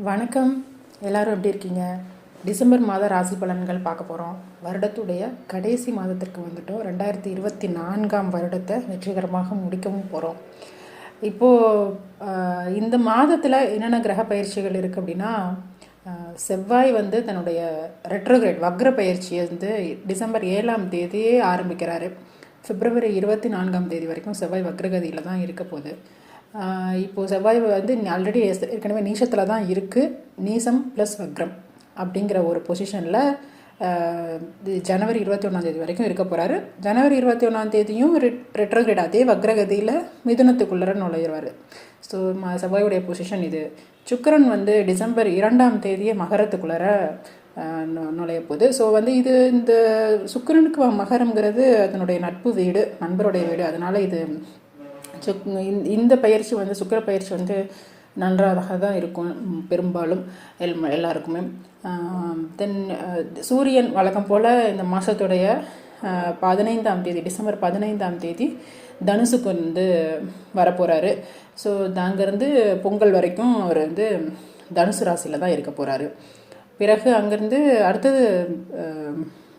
வணக்கம். எல்லாரும் எப்படி இருக்கீங்க? டிசம்பர் மாத ராசி பலன்கள் பார்க்க போகிறோம் வருடத்துடைய கடைசி மாதத்திற்கு வந்துட்டோம். ரெண்டாயிரத்தி இருபத்தி நான்காம் வருடத்தை வெற்றிகரமாக முடிக்கவும் போகிறோம் இப்போது இந்த மாதத்தில் என்னென்ன கிரக பயிற்சிகள் இருக்குது அப்படின்னா செவ்வாய் வந்து தன்னுடைய ரெட்ரோகிரேட் வக்ர பயிற்சியை வந்து டிசம்பர் ஏழாம் தேதியே ஆரம்பிக்கிறாரு. பிப்ரவரி இருபத்தி நான்காம் தேதி வரைக்கும் செவ்வாய் வக்ரகதியில் தான் இருக்க போகுது. இப்போது செவ்வாய் வந்து ஆல்ரெடி ஏற்கனவே நீசத்தில் தான் இருக்குது நீசம் ப்ளஸ் வக்ரம் அப்படிங்கிற ஒரு பொசிஷனில் ஜனவரி இருபத்தி ஒன்றாந்தேதி வரைக்கும் இருக்க போகிறாரு ஜனவரி இருபத்தி ஒன்றாந்தேதியும் ரெட்ரோகிரேட் அதே வக்ரகதியில் மிதுனத்துக்குள்ளர நுழையிறாரு. ஸோ ம செவ்வாயுடைய பொசிஷன் இது. சுக்கரன் வந்து டிசம்பர் இரண்டாம் தேதியே மகரத்துக்குள்ளர நுழைய போகுது ஸோ வந்து இது இந்த சுக்கரனுக்கு வ- அதனுடைய நட்பு வீடு நண்பருடைய வீடு. அதனால் இது சுக் இந்த- பயிற்சி வந்து சுக்கிர பயிற்சி வந்து நன்றாக தான் இருக்கும் பெரும்பாலும் எல் எல்லாருக்குமே. தென் சூரியன் வழக்கம் போல் இந்த மாதத்துடைய பதினைந்தாம் தேதி டிசம்பர் பதினைந்தாம் தேதி தனுசுக்கு வந்து வரப்போகிறாரு ஸோ அங்கேருந்து பொங்கல் வரைக்கும் அவர் வந்து தனுசு ராசியில் தான் இருக்க போகிறாரு பிறகு அங்கேருந்து அடுத்தது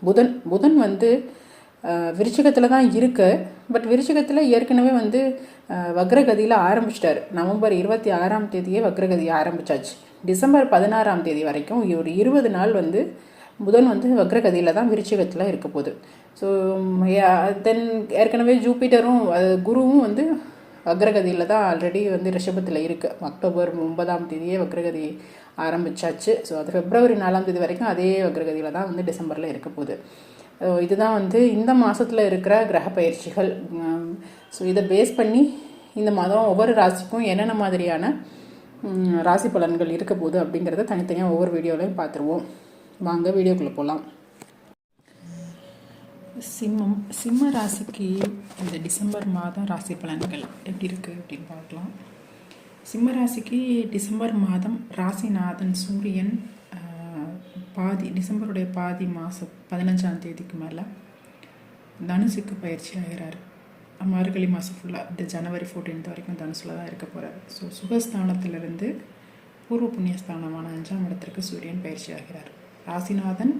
புதன் புதன் வந்து விருச்சிகத்தில் தான் இருக்குது பட் விருச்சிகத்தில் ஏற்கனவே வந்து வக்ரகதியில் ஆரம்பிச்சிட்டார். நவம்பர் இருபத்தி ஆறாம் தேதியே வக்ரகதி ஆரம்பிச்சாச்சு. டிசம்பர் பதினாறாம் தேதி வரைக்கும் ஒரு இருபது நாள் வந்து புதன் வந்து வக்ரகதியில் தான் விருச்சிகத்தில் இருக்க போகுது. ஸோ தென் ஏற்கனவே ஜூபிட்டரும் அது குருவும் வந்து வக்ரகதியில் தான் ஆல்ரெடி வந்து ரிஷபத்தில் இருக்குது அக்டோபர் ஒன்பதாம் தேதியே வக்ரகதி ஆரம்பிச்சாச்சு. ஸோ அது பிப்ரவரி நாலாம் தேதி வரைக்கும் அதே வக்ரகதியில் தான் வந்து டிசம்பரில் இருக்க போகுது. இதுதான் வந்து இந்த மாதத்தில் இருக்கிற கிரக பயிற்சிகள். ஸோ இதை பேஸ் பண்ணி இந்த மாதம் ஒவ்வொரு ராசிக்கும் என்னென்ன மாதிரியான ராசி பலன்கள் இருக்க போகுது அப்படிங்கிறத தனித்தனியாக ஒவ்வொரு வீடியோலையும் பார்த்துருவோம். வாங்க வீடியோக்குள்ளே போகலாம் சிம்மம் சிம்ம ராசிக்கு இந்த டிசம்பர் மாதம் ராசி பலன்கள் எப்படி இருக்குது அப்படின்னு பார்க்கலாம். சிம்ம ராசிக்கு டிசம்பர் மாதம் ராசிநாதன் சூரியன் பாதி டிசம்பருடைய பாதி மாதம் பதினஞ்சாம் தேதிக்கு மேலே தனுசுக்கு பயிற்சி ஆகிறார். மார்கழி மாதம் ஃபுல்லாக இந்த ஜனவரி 14th வரைக்கும் தனுசில் தான் இருக்க போகிறார் ஸோ சுகஸ்தானத்திலிருந்து பூர்வ புண்ணியஸ்தானமான அஞ்சாம் இடத்திற்கு சூரியன் பயிற்சி ஆகிறார். ராசிநாதன்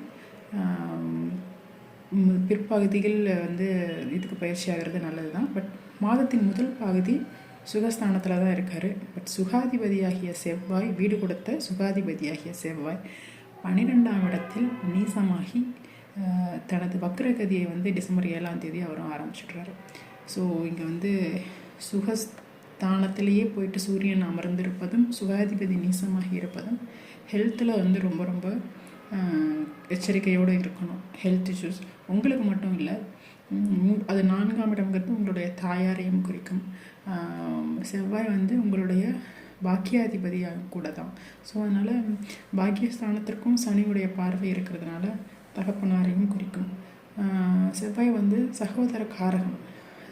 பிற்பகுதியில் வந்து இதுக்கு பயிற்சி ஆகிறது நல்லது தான் பட் மாதத்தின் முதல் பகுதி சுகஸ்தானத்தில் தான் இருக்கார். பட் சுகாதிபதியாகிய செவ்வாய் வீடு கொடுத்த சுகாதிபதியாகிய செவ்வாய் பன்னிரெண்டாம் இடத்தில் நீசமாகி தனது வக்ரகதியை வந்து டிசம்பர் ஏழாம் தேதி அவரும் ஆரம்பிச்சிடுறாரு. ஸோ இங்கே வந்து சுகஸ்தானத்திலேயே போயிட்டு சூரியன் அமர்ந்திருப்பதும் சுகாதிபதி நீசமாகி இருப்பதும் ஹெல்த்தில் வந்து ரொம்ப ரொம்ப எச்சரிக்கையோடு இருக்கணும். ஹெல்த் இஷ்யூஸ் உங்களுக்கு மட்டும் இல்லை அது நான்காம் இடம்ங்கிறது உங்களுடைய தாயாரையும் குறிக்கும். செவ்வாய் வந்து உங்களுடைய பாக்கியாதிபதியாக கூட தான் ஸோ அதனால் பாக்கியஸ்தானத்திற்கும் சனியுடைய பார்வை இருக்கிறதுனால தகப்பனாரையும் குறிக்கும். செவ்வாய் வந்து சகோதர காரகம்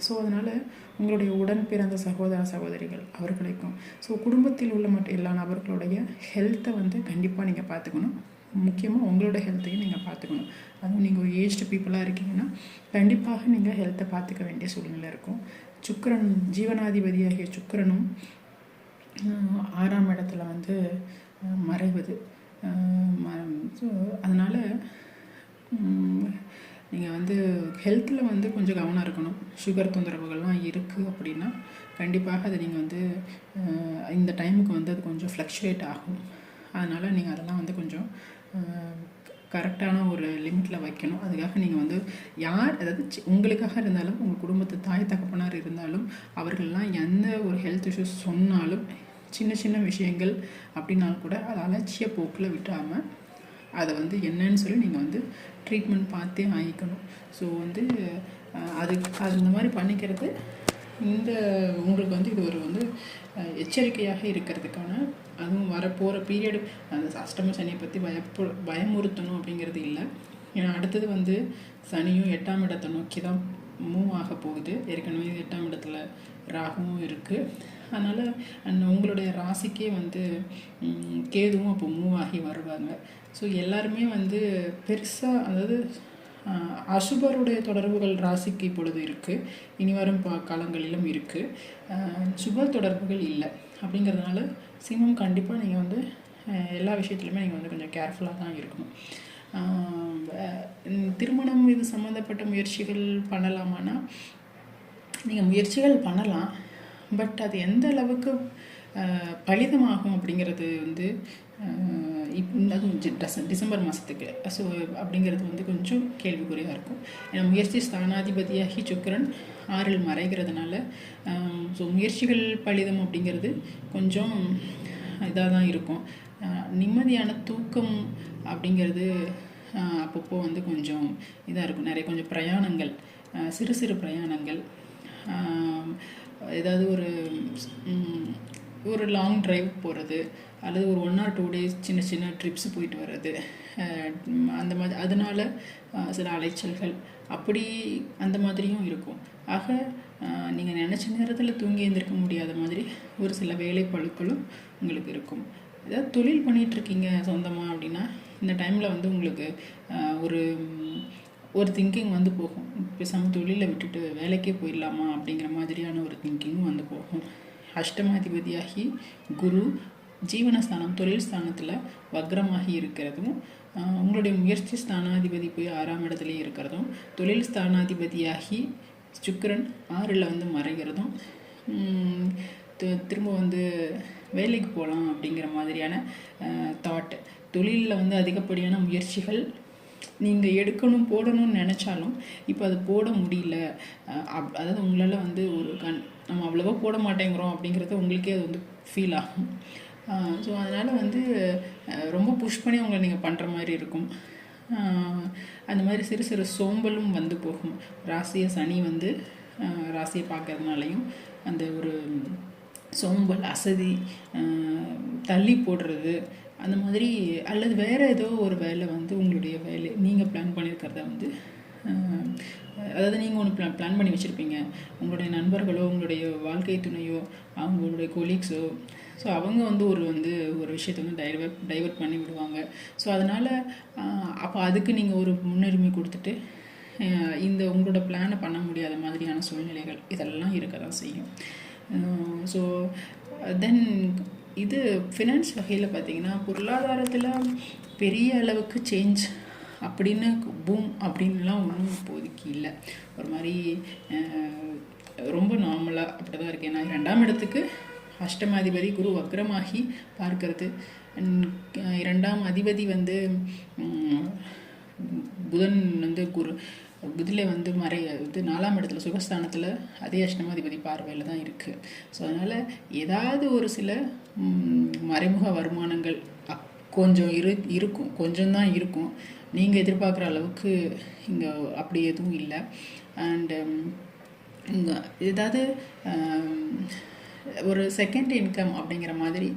ஸோ அதனால் உங்களுடைய உடன் பிறந்த சகோதர சகோதரிகள் அவர்களுக்கும் ஸோ குடும்பத்தில் உள்ள மற்ற எல்லா நபர்களுடைய ஹெல்த்தை வந்து கண்டிப்பாக நீங்கள் பார்த்துக்கணும் முக்கியமாக உங்களோட ஹெல்த்தையும் நீங்கள் பார்த்துக்கணும் அதுவும் நீங்கள் ஒரு ஏஜ்டு பீப்புளாக இருக்கீங்கன்னா கண்டிப்பாக நீங்கள் ஹெல்த்தை பார்த்துக்க வேண்டிய சூழ்நிலை இருக்கும். சுக்கரன் ஜீவனாதிபதியாகிய சுக்கரனும் ஆறாம் இடத்துல வந்து மறைவது. ஸோ அதனால் நீங்கள் வந்து ஹெல்த்தில் வந்து கொஞ்சம் கவனம் இருக்கணும். சுகர் தொந்தரவுகள்லாம் இருக்குது அப்படின்னா கண்டிப்பாக அதை நீங்கள் வந்து இந்த டைமுக்கு வந்து அது கொஞ்சம் ஃப்ளக்ஷுவேட் ஆகும். அதனால் நீங்கள் அதெல்லாம் வந்து கொஞ்சம் கரெக்டான ஒரு லிமிட்டில் வைக்கணும். அதுக்காக நீங்கள் வந்து யார் அதாவது உங்களுக்காக இருந்தாலும் உங்கள் குடும்பத்து தாய் தகப்பனார் இருந்தாலும் அவர்கள்லாம் எந்த ஒரு ஹெல்த் இஷ்யூஸ் சொன்னாலும் சின்ன சின்ன விஷயங்கள் அப்படின்னாலும் கூட அதை அலட்சிய போக்கில் விட்டாமல் அதை வந்து என்னன்னு சொல்லி நீங்கள் வந்து ட்ரீட்மெண்ட் பார்த்தே வாங்கிக்கணும் ஸோ வந்து அது அது இந்த மாதிரி பண்ணிக்கிறது இந்த உங்களுக்கு வந்து இது ஒரு வந்து எச்சரிக்கையாக இருக்கிறதுக்கான அதுவும் வரப்போகிற பீரியடு அந்த அஷ்டம சனியை பற்றி பயப்பு பயமுறுத்தணும் அப்படிங்கிறது இல்லை. ஏன்னா அடுத்தது வந்து சனியும் எட்டாம் இடத்தை நோக்கி தான் மூவ் ஆக போகுது. ஏற்கனவே எட்டாம் இடத்துல ராகுவும் இருக்குது அதனால் அந்த உங்களுடைய ராசிக்கே வந்து கேதுவும் அப்போ மூவ் ஆகி வருவாங்க. ஸோ எல்லாருமே வந்து பெருசாக அதாவது அசுபருடைய தொடர்புகள் ராசிக்கு இப்பொழுது இருக்குது இனி வரும் பா காலங்களிலும் இருக்குது சுப தொடர்புகள் இல்லை. அப்படிங்கிறதுனால சிம்மம் கண்டிப்பாக நீங்கள் வந்து எல்லா விஷயத்துலையுமே நீங்கள் வந்து கொஞ்சம் கேர்ஃபுல்லாக தான் இருக்கணும். திருமணம் இது சம்மந்தப்பட்ட முயற்சிகள் பண்ணலாமான்னா நீங்கள் முயற்சிகள் பண்ணலாம். பட் அது எந்த அளவுக்கு பலிதமாகும் அப்படிங்கிறது வந்து இப் அதுவும் கொஞ்சம் டிசம்பர் மாதத்துக்கு ஸோ அப்படிங்கிறது வந்து கொஞ்சம் கேள்விக்குறியாக இருக்கும். ஏன்னா முயற்சி ஸ்தானாதிபதியாகி சுக்கரன் ஆறில் மறைகிறதுனால ஸோ முயற்சிகள் பலிதம் அப்படிங்கிறது கொஞ்சம் இதாக தான் இருக்கும் நிம்மதியான தூக்கம் அப்படிங்கிறது அப்பப்போ வந்து கொஞ்சம் இதாக இருக்கும். நிறைய கொஞ்சம் பிரயாணங்கள் சிறு சிறு பிரயாணங்கள் ஏதாவது ஒரு ஒரு லாங் டிரைவ் போகிறது அல்லது ஒரு ஒன் ஆர் டூ டேஸ் சின்ன சின்ன ட்ரிப்ஸ் போயிட்டு வர்றது. அந்த மாதிரி அதனால் சில அலைச்சல்கள் அப்படி அந்த மாதிரியும் இருக்கும். ஆக நீங்கள் நினச்ச நேரத்தில் தூங்கி எழுந்திருக்க முடியாத மாதிரி ஒரு சில வேலை பழுக்களும் உங்களுக்கு இருக்கும். ஏதாவது தொழில் பண்ணிகிட்ருக்கீங்க சொந்தமாக அப்படின்னா இந்த டைமில் வந்து உங்களுக்கு ஒரு ஒரு திங்கிங் வந்து போகும். பேசாமல் தொழிலை விட்டுட்டு வேலைக்கே போயிடலாமா அப்படிங்கிற மாதிரியான ஒரு திங்கிங்கும் வந்து போகும். அஷ்டமாதிபதியாகி குரு ஜீவனஸ்தானம் தொழில் ஸ்தானத்தில் வக்ரமாகி இருக்கிறதும் உங்களுடைய முயற்சி ஸ்தானாதிபதி போய் ஆறாம் இடத்துலையும் இருக்கிறதும் தொழில் ஸ்தானாதிபதியாகி சுக்கரன் ஆறில் வந்து மறைகிறதும் திரும்ப வந்து வேலைக்கு போகலாம் அப்படிங்கிற மாதிரியான தாட் தொழிலில் வந்து அதிகப்படியான முயற்சிகள் நீங்கள் எடுக்கணும் போடணும்னு நினச்சாலும் இப்போ அது போட முடியல. அப்- அதாவது உங்களால் வந்து ஒரு கண் நம்ம அவ்வளோவா போட மாட்டேங்கிறோம் அப்படிங்கிறது உங்களுக்கே அது வந்து ஃபீல் ஆகும். ஸோ அதனால் வந்து ரொம்ப புஷ் பண்ணி உங்களை நீங்கள் பண்ணுற மாதிரி இருக்கும். அந்த மாதிரி சிறு சிறு சோம்பலும் வந்து போகும். ராசியை சனி வந்து ராசியை பார்க்கறதுனாலையும் அந்த ஒரு சோம்பல் அசதி தள்ளி போடுறது அந்த மாதிரி அல்லது வேறு ஏதோ ஒரு வேலை வந்து உங்களுடைய வேலை நீங்கள் பிளான் பண்ணியிருக்கிறத வந்து அதாவது நீங்கள் ஒன்று பிளான் பிளான் பண்ணி வச்சுருப்பீங்க. உங்களுடைய நண்பர்களோ உங்களுடைய வாழ்க்கை துணையோ அவங்களுடைய கொலீக்ஸோ ஸோ அவங்க வந்து ஒரு வந்து ஒரு விஷயத்தை வந்து டைவர்ட் டைவர்ட் பண்ணி விடுவாங்க. ஸோ அதனால் அப்போ அதுக்கு நீங்கள் ஒரு முன்னுரிமை கொடுத்துட்டு இந்த உங்களோட பிளானை பண்ண முடியாத மாதிரியான சூழ்நிலைகள் இதெல்லாம் இருக்க தான் செய்யும் ஸோ தென் இது ஃபினான்ஸ் வகையில் பார்த்தீங்கன்னா பொருளாதாரத்தில் பெரிய அளவுக்கு சேஞ்ச் அப்படின்னு பூம் அப்படின்லாம் ஒன்றும் இப்போதைக்கு இல்லை. ஒரு மாதிரி ரொம்ப நார்மலாக அப்படி தான் இருக்கு. ஏன்னா ரெண்டாம் இடத்துக்கு அஷ்டமாதிபதி குரு வக்ரமாகி பார்க்கறது. இரண்டாம் அதிபதி வந்து புதன் வந்து குரு புதில வந்து மறை இது நாலாம் இடத்துல சுகஸ்தானத்தில் அதே அஷ்டமாதிபதி பார்வையில் தான் இருக்குது ஸோ அதனால் ஏதாவது ஒரு சில மறைமுக வருமானங்கள் கொஞ்சம் இரு இருக்கும் கொஞ்சம் தான் இருக்கும். நீங்கள் எதிர்பார்க்குற அளவுக்கு இங்கே அப்படி எதுவும் இல்லை. அண்டு um, இங்கே ஏதாவது um, ஒரு செகண்ட் இன்கம் அப்படிங்கிற மாதிரி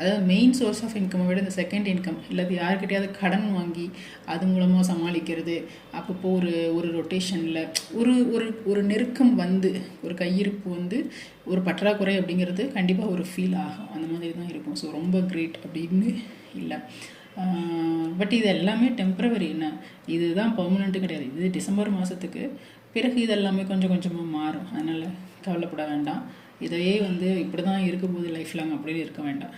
அதாவது மெயின் சோர்ஸ் ஆஃப் இன்கம் விட இந்த செகண்ட் இன்கம் இல்லாது யாருக்கிட்டையாவது கடன் வாங்கி அது மூலமாக சமாளிக்கிறது. அப்பப்போ ஒரு ஒரு ரொட்டேஷனில் ஒரு ஒரு ஒரு நெருக்கம் வந்து ஒரு கையிருப்பு வந்து ஒரு பற்றாக்குறை அப்படிங்கிறது கண்டிப்பாக ஒரு ஃபீல் ஆகும். அந்த மாதிரி தான் இருக்கும். ஸோ ரொம்ப கிரேட் அப்படின்னு இல்லை. பட் இது எல்லாமே டெம்ப்ரவரி என்ன? இதுதான் பர்மனெண்ட்டு கிடையாது. இது டிசம்பர் மாதத்துக்கு பிறகு இது எல்லாமே கொஞ்சம் கொஞ்சமாக மாறும். அதனால் கவலைப்பட வேண்டாம். இதையே வந்து இப்படி தான் இருக்க போது லைஃப் லாங் அப்படின்னு இருக்க வேண்டாம்.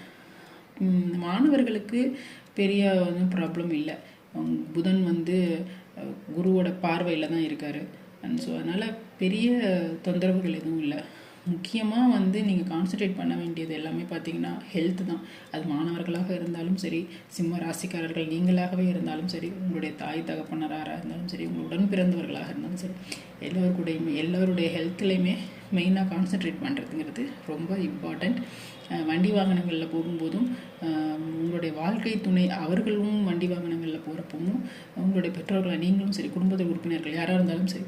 மாணவர்களுக்கு பெரிய ஒன்றும் ப்ராப்ளம் இல்லை. புதன் வந்து குருவோட பார்வையில் தான் இருக்கார். அண்ட் ஸோ அதனால் பெரிய தொந்தரவுகள் எதுவும் இல்லை. முக்கியமாக வந்து நீங்கள் கான்சன்ட்ரேட் பண்ண வேண்டியது எல்லாமே பார்த்தீங்கன்னா ஹெல்த் தான். அது மாணவர்களாக இருந்தாலும் சரி சிம்ம ராசிக்காரர்கள் நீங்களாகவே இருந்தாலும் சரி உங்களுடைய தாய் தகப்பனராக இருந்தாலும் சரி உங்கள் உடன் பிறந்தவர்களாக இருந்தாலும் சரி எல்லோருக்கூடையுமே எல்லோருடைய ஹெல்த்லேயுமே மெயினாக கான்சென்ட்ரேட் பண்ணுறதுங்கிறது ரொம்ப இம்பார்ட்டண்ட் வண்டி வாகனங்களில் போகும்போதும் உங்களுடைய வாழ்க்கை துணை அவர்களும் வண்டி வாகனங்களில் போகிறப்பவும் உங்களுடைய பெற்றோர்களை நீங்களும் சரி குடும்பத்து உறுப்பினர்கள் யாராக இருந்தாலும் சரி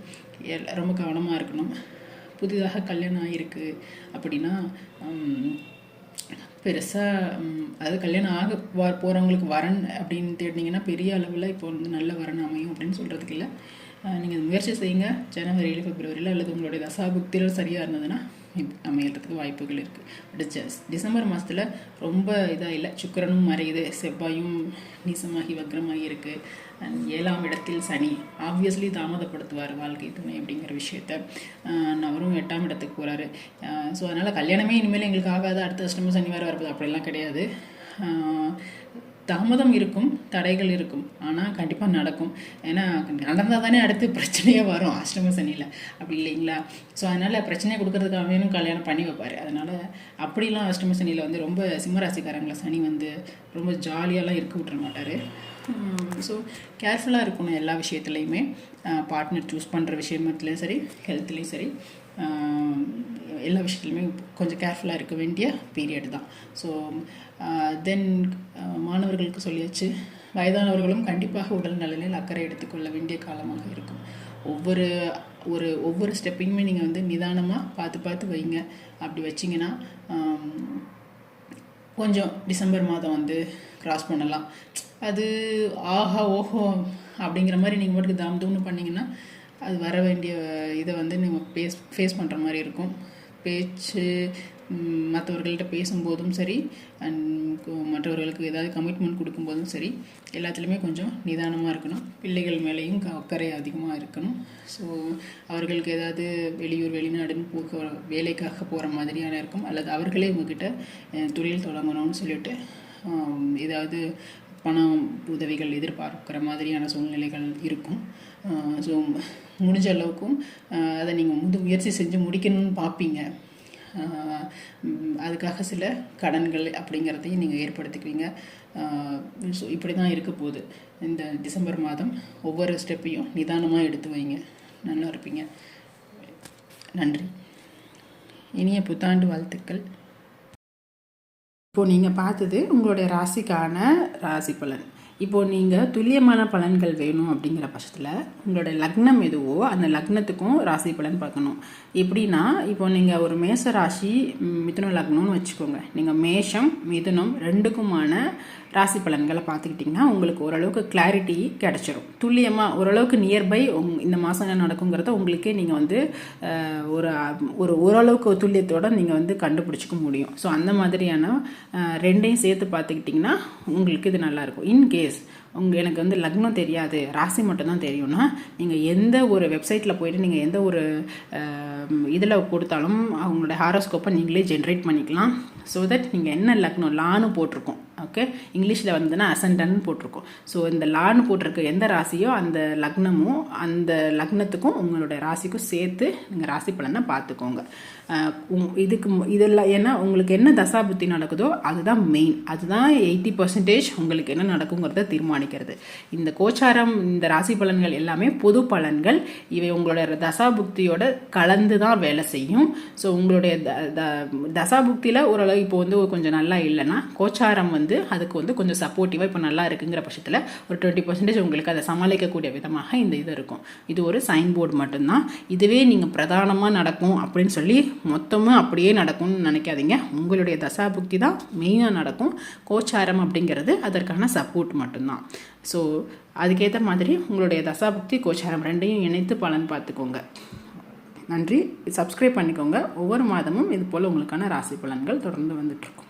ரொம்ப கவனமாக இருக்கணும். புதிதாக கல்யாணம் ஆகிருக்கு அப்படின்னா பெருசாக அதாவது கல்யாணம் ஆக வா போகிறவங்களுக்கு வரன் அப்படின்னு தேடினீங்கன்னா பெரிய அளவில் இப்போ வந்து நல்ல வரன் அமையும் அப்படின்னு சொல்கிறதுக்கு இல்லை. நீங்கள் முயற்சி செய்யுங்க. ஜனவரியில் பிப்ரவரியில் அல்லது உங்களுடைய தசாபுக்தியில் சரியாக இருந்ததுன்னா அமையறதுக்கு வாய்ப்புகள் இருக்குது பட் டிசம்பர் மாதத்தில் ரொம்ப இதாக இல்லை. சுக்கரனும் மறையுது. செவ்வாயும் நீசமாகி வக்ரமாகி இருக்குது அண்ட் ஏழாம் இடத்தில் சனி ஆப்வியஸ்லி தாமதப்படுத்துவார் வாழ்க்கை துணை அப்படிங்கிற விஷயத்த. அவரும் எட்டாம் இடத்துக்கு போகிறாரு ஸோ அதனால் கல்யாணமே இனிமேல் எங்களுக்கு ஆகாது. அடுத்த அஷ்டம சனி வேறு வரப்போது அப்படிலாம் கிடையாது. தாமதம் இருக்கும் தடைகள் இருக்கும். ஆனால் கண்டிப்பாக நடக்கும். ஏன்னா நடந்தால் தானே அடுத்து பிரச்சனையே வரும். அஷ்டம சனியில். அப்படி இல்லைங்களா? ஸோ அதனால் பிரச்சனையை கொடுக்கறதுக்காகவேனும் கல்யாணம் பண்ணி வைப்பார். அதனால் அப்படிலாம் அஷ்டம சனியில் வந்து ரொம்ப சிம்மராசிக்காரங்களை சனி வந்து ரொம்ப ஜாலியாலாம் இருக்க விட்டுற மாட்டார். ஸோ கேர்ஃபுல்லாக இருக்கணும் எல்லா விஷயத்துலையுமே. பார்ட்னர் சூஸ் பண்ணுற விஷயமத்துலேயும் சரி ஹெல்த்லேயும் சரி. எல்லா விஷயத்துலையுமே கொஞ்சம் கேர்ஃபுல்லாக இருக்க வேண்டிய பீரியட் தான். ஸோ தென் மாணவர்களுக்கு சொல்லியாச்சு வயதானவர்களும் கண்டிப்பாக உடல் நலனில் அக்கறை எடுத்துக்கொள்ள வேண்டிய காலமாக இருக்கும். ஒவ்வொரு ஒரு ஒவ்வொரு ஸ்டெப்பையுமே நீங்கள் வந்து நிதானமாக பார்த்து பார்த்து வைங்க. அப்படி வச்சிங்கன்னா கொஞ்சம் டிசம்பர் மாதம் வந்து க்ராஸ் பண்ணலாம். அது ஆஹா ஓஹோ அப்படிங்கிற மாதிரி நீங்கள் மட்டும் தாம் தூம்னு பண்ணிங்கன்னா அது வர வேண்டிய இதை வந்து நம்ம ஃபேஸ் ஃபேஸ் பண்ணுற மாதிரி இருக்கும். பேச்சு மற்றவர்கள்ட்ட பேசும்போதும் சரி அண்ட் மற்றவர்களுக்கு ஏதாவது கமிட்மெண்ட் கொடுக்கும்போதும் சரி எல்லாத்துலேயுமே கொஞ்சம் நிதானமாக இருக்கணும். பிள்ளைகள் மேலேயும் அக்கறை அதிகமாக இருக்கணும். ஸோ அவர்களுக்கு ஏதாவது வெளியூர் வெளிநாடுன்னு போக வேலைக்காக போகிற மாதிரியான இருக்கும். அல்லது அவர்களே உங்ககிட்ட தொழில் தொடங்கணும்னு சொல்லிட்டு ஏதாவது பணம் உதவிகள் எதிர்பார்க்குற மாதிரியான சூழ்நிலைகள் இருக்கும். ஸோ முடிஞ்ச அளவுக்கும் அதை நீங்கள் வந்து முயற்சி செஞ்சு முடிக்கணும்னு பார்ப்பீங்க அதுக்காக சில கடன்கள் அப்படிங்கிறதையும் நீங்கள் ஏற்படுத்திக்குவீங்க. ஸோ இப்படி தான் இருக்க போகுது. இந்த டிசம்பர் மாதம் ஒவ்வொரு ஸ்டெப்பையும் நிதானமாக எடுத்து வைங்க. நல்லா இருப்பீங்க. நன்றி. இனிய புத்தாண்டு வாழ்த்துக்கள். இப்போது நீங்கள் பார்த்தது உங்களுடைய ராசிக்கான ராசி பலன். இப்போது நீங்கள் துல்லியமான பலன்கள் வேணும் அப்படிங்கிற பட்சத்தில் உங்களோட லக்னம் எதுவோ அந்த லக்னத்துக்கும் ராசி பலன் பார்க்கணும். எப்படின்னா இப்போ நீங்கள் ஒரு மேச ராசி மிதுன லக்னம்னு வச்சுக்கோங்க. நீங்கள் மேஷம் மிதுனம் ரெண்டுக்குமான ராசி பலன்களை பார்த்துக்கிட்டிங்கன்னா உங்களுக்கு ஓரளவுக்கு கிளாரிட்டி கிடச்சிரும். துல்லியமாக ஓரளவுக்கு நியர்பை உங் இந்த மாதம் என்ன நடக்குங்கிறத உங்களுக்கே நீங்கள் வந்து ஒரு ஒரு ஓரளவுக்கு துல்லியத்தோடு நீங்கள் வந்து கண்டுபிடிச்சிக்க முடியும். ஸோ அந்த மாதிரியான ரெண்டையும் சேர்த்து பார்த்துக்கிட்டிங்கன்னா உங்களுக்கு இது நல்லாயிருக்கும் இன்கேஸ் உங்கள் எனக்கு வந்து லக்னம் தெரியாது ராசி மட்டும்தான் தெரியும்னா நீங்கள் எந்த ஒரு வெப்சைட்டில் போயிட்டு நீங்கள் எந்த ஒரு இதில் கொடுத்தாலும் அவங்களோட ஹாரோஸ்கோப்பை நீங்களே ஜென்ரேட் பண்ணிக்கலாம். ஸோ தட் நீங்கள் என்ன லக்னம் லான்னு போட்டிருக்கோம். ஓகே இங்கிலீஷில் வந்துன்னா அசண்டன்னு போட்டிருக்கோம். ஸோ இந்த லான்னு போட்டிருக்க எந்த ராசியோ அந்த லக்னமும் அந்த லக்னத்துக்கும் உங்களுடைய ராசிக்கும் சேர்த்து நீங்கள் ராசி பலனை பார்த்துக்கோங்க. உங்- இதுக்கு மு- இதெல்லாம் ஏன்னா உங்களுக்கு என்ன தசாபுத்தி நடக்குதோ அதுதான் மெயின் அதுதான் எயிட்டி பர்சன்டேஜ் உங்களுக்கு என்ன நடக்குங்கிறத தீர்மானிக்கிறது. இந்த கோச்சாரம் இந்த ராசி பலன்கள் எல்லாமே பொது பலன்கள். இவை உங்களோட தசாபுக்தியோட கலந்து தான் வேலை செய்யும். ஸோ உங்களுடைய த த- தசாபுக்தியில் ஓரளவு இப்போ வந்து கொஞ்சம் நல்லா இல்லைன்னா கோச்சாரம் வந்து வந்து அதுக்கு வந்து கொஞ்சம் சப்போர்ட்டிவாக இப்போ நல்லா இருக்குங்கிற பட்சத்தில் ஒரு டுவெண்ட்டி பர்சன்டேஜ் உங்களுக்கு அதை சமாளிக்கக்கூடிய விதமாக இந்த இது இருக்கும். இது ஒரு சைன் போர்டு மட்டும்தான். இதுவே நீங்கள் பிரதானமாக நடக்கும் அப்படின்னு சொல்லி மொத்தமும் அப்படியே நடக்கும்னு நினைக்காதீங்க. உங்களுடைய தசாபுக்தி தான் மெயினாக நடக்கும். கோச்சாரம் அப்படிங்கிறது அதற்கான சப்போர்ட் மட்டும்தான். ஸோ அதுக்கேற்ற மாதிரி உங்களுடைய தசாபுக்தி கோச்சாரம் ரெண்டையும் இணைத்து பலன் பார்த்துக்கோங்க. நன்றி. சப்ஸ்கிரைப் பண்ணிக்கோங்க. ஒவ்வொரு மாதமும் இது போல் உங்களுக்கான ராசி பலன்கள் தொடர்ந்து வந்துட்டுருக்கும்